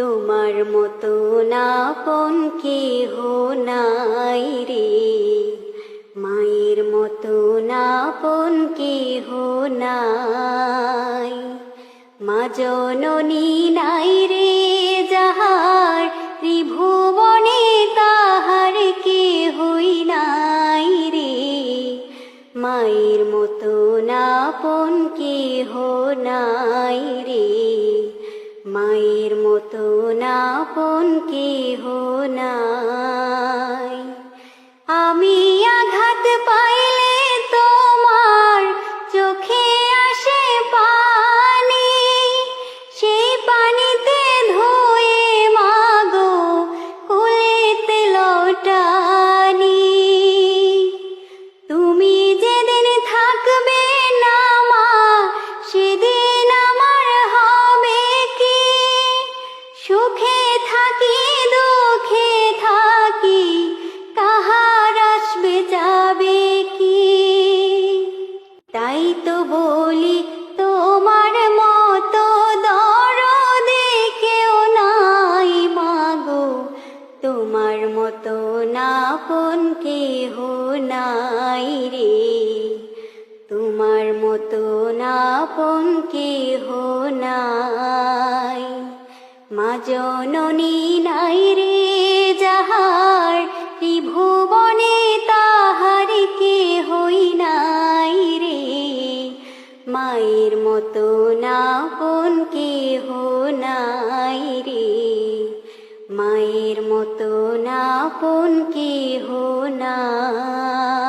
তোমার মতো না পন কেহ নাই রে। মায়ের মতো না পন কেহ নাই। মা জননী নাই রে, যাহার ত্রিভুবনে তাহার কে হই নাই রে। মায়ের মতো না পন কেহ নাই রে। মায়ের মতো না পন কেহ নাই তাই তো বলি, তোমার মতো দরদে কেউ নাই মাগো। তোমার মতো না পন কেহ নাই রে। তোমার মতো না পন কেহ নাই। মা জননী নাই রে মতো না কোন কেহ নাই রে। মায়ের মতো না কোন কেহ নাই।